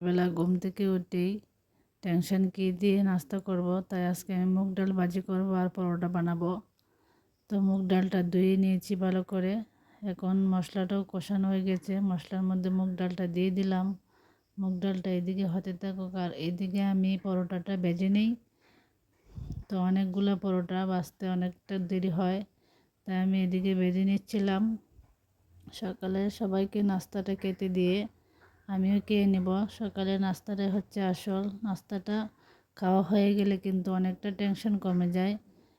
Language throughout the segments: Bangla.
বেলা ঘুম থেকে উঠেই টেনশন কি দিয়ে নাস্তা করব? তাই আজকে আমি মুগ ডাল ভাজি করব আর পরোটা বানাবো। তো মুগ ডালটা ধুয়ে নিয়েছি ভালো করে। এখন মশলাটাও কষানো হয়ে গেছে। মশলার মধ্যে মুগ ডালটা দিয়ে দিলাম। মুগ ডালটা এদিকে হতে থাকুক আর এদিকে আমি পরোটাটা ভেজে নিই। তো অনেকগুলো পরোটা বাঁচতে অনেকটা দেরি হয়, তাই আমি এদিকে ভেজে নিচ্ছিলাম। সকালে সবাইকে নাস্তাটা কেটে দিয়ে আমিও খেয়ে নেব। সকালে নাস্তাটা হচ্ছে আসল। নাস্তাটা খাওয়া হয়ে গেলে কিন্তু অনেকটা টেনশন কমে যায়।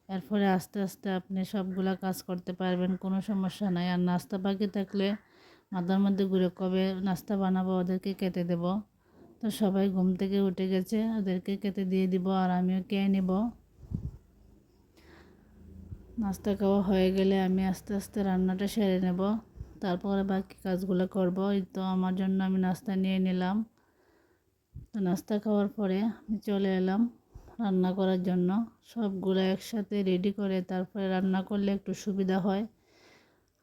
এরপরে আস্তে আস্তে আপনি সবগুলা কাজ করতে পারবেন, কোনো সমস্যা নাই। আর নাস্তা বাকি থাকলে মাথার মধ্যে ঘুরে কবে নাস্তা বানাবো ওদেরকে কেটে দেব। তো সবাই ঘুম থেকে উঠে গেছে, ওদেরকে কেটে দিয়ে দিব আর আমিও খেয়ে নেব। নাস্তা খাওয়া হয়ে গেলে আমি আস্তে আস্তে রান্নাটা সেরে নেব। তারপরে বাকি কাজগুলো করব। এই তো আমার জন্য আমি নাস্তা নিয়ে নিলাম। তো নাস্তা খাওয়ার পরে আমি চলে এলাম রান্না করার জন্য। সবগুলো একসাথে রেডি করে তারপরে রান্না করলে একটু সুবিধা হয়।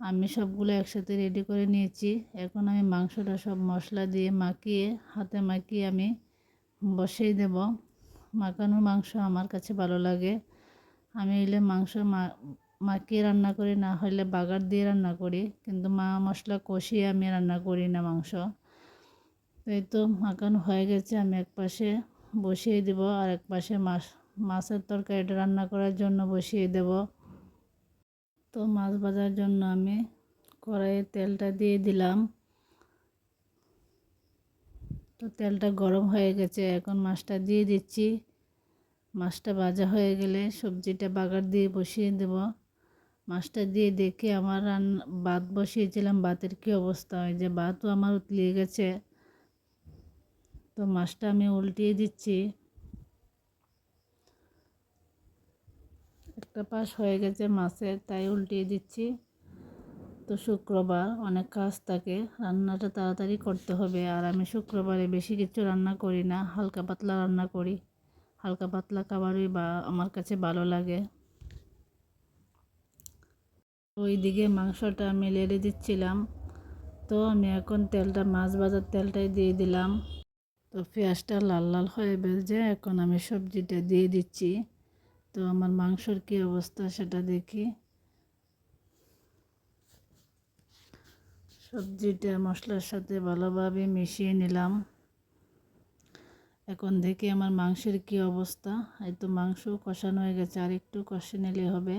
আমি সবগুলো একসাথে রেডি করে নিয়েছি। এখন আমি মাংসটা সব মশলা দিয়ে মাখিয়ে, হাতে মাখিয়ে আমি বসেই দেব। মাখানো মাংস আমার কাছে ভালো লাগে। আমি এলে মাংস মাখিয়ে রান্না করি, না হলে বাগার দিয়ে রান্না করি। কিন্তু মা মশলা কষিয়ে আমি রান্না করি না মাংস। এই তো মাখানো হয়ে গেছে, আমি এক পাশে বসিয়ে দেব আর এক পাশে মাছ, মাছের তরকারিটা রান্না করার জন্য বসিয়ে দেব। তো মাছ ভাজার জন্য আমি কড়াইয়ে তেলটা দিয়ে দিলাম। তো তেলটা গরম হয়ে গেছে, এখন মাছটা দিয়ে দিচ্ছি। মাছটা ভাজা হয়ে গেলে সবজিটা বাগার দিয়ে বসিয়ে দেব। মাছটা দিয়ে দেখে আমার রান্না ভাত বসিয়েছিলাম ভাতের কী অবস্থা? হয় যে ভাতও আমার উতলিয়ে গেছে। তো মাছটা আমি উল্টিয়ে দিচ্ছি। একটা পাশ হয়ে গেছে মাছের তাই উল্টিয়ে দিচ্ছি। তো শুক্রবার অনেক কাজ থাকে, রান্নাটা তাড়াতাড়ি করতে হবে। আর আমি শুক্রবারে বেশি কিছু রান্না করি না, হালকা পাতলা রান্না করি। হালকা পাতলা খাবারই বা আমার কাছে ভালো লাগে। ওই দিকে মাংসটা আমি লেড়ে দিচ্ছিলাম। তো আমি এখন তেলটা, মাছ ভাজার তেলটাই দিয়ে দিলাম। তো পেঁয়াজটা লাল লাল হয়ে বেজে এখন আমি সবজিটা দিয়ে দিচ্ছি। তো আমার মাংসর কী অবস্থা সেটা দেখি। সবজিটা মশলার সাথে ভালোভাবে মিশিয়ে নিলাম। এখন দেখি আমার মাংসের কি অবস্থা। এই তো মাংস কষানো হয়ে গেছে, আর একটু কষে নিলে হবে।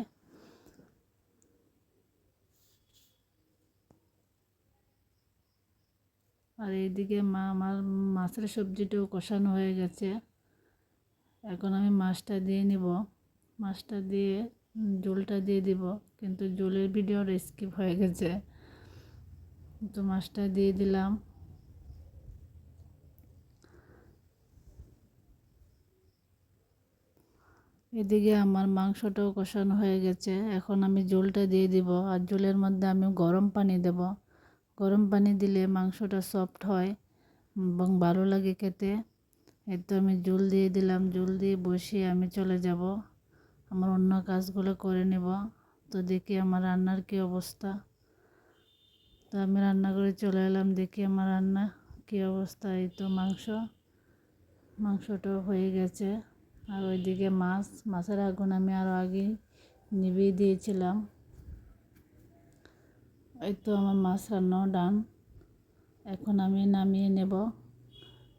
আর এইদিকে মা, আমার মাছের সবজিটাও কষানো হয়ে গেছে। এখন আমি মাছটা দিয়ে নিব। মাছটা দিয়ে জলটা দিয়ে দিব, কিন্তু জলের ভিডিও স্কিপ হয়ে গেছে। তো মাছটা দিয়ে দিলাম। এদিকে আমার মাংসটাও কষানো হয়ে গেছে। এখন আমি জলটা দিয়ে দিব, আর জলের মধ্যে আমি গরম পানি দেব। গরম পানি দিলে মাংসটা সফট হয় এবং ভালো লাগে খেতে। এই তো আমি জল দিয়ে দিলাম, জল দিয়ে বসিয়ে আমি চলে যাব। আমার অন্য কাজগুলো করে নেব। তো দেখি আমার রান্নার কী অবস্থা। তো আমি রান্না করে চলে এলাম, দেখি আমার রান্না কী অবস্থা। এই তো মাংস মাংসটাও হয়ে গেছে। আর ওইদিকে মাছ, মাছের আগুন আমি আরও আগে নিভিয়ে দিয়েছিলাম। এই তো আমার মাছ রান্না ডান। এখন আমি নামিয়ে নেব।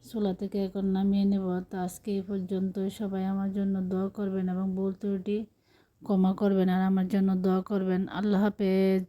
চুলা থেকে এখন নামিয়ে নেব। তো আজকে এই পর্যন্ত সবাই আমার জন্য দোয়া করবেন এবং ভুল ত্রুটি ক্ষমা করবেন আর আমার জন্য দোয়া করবেন। আল্লাহ হাফেজ।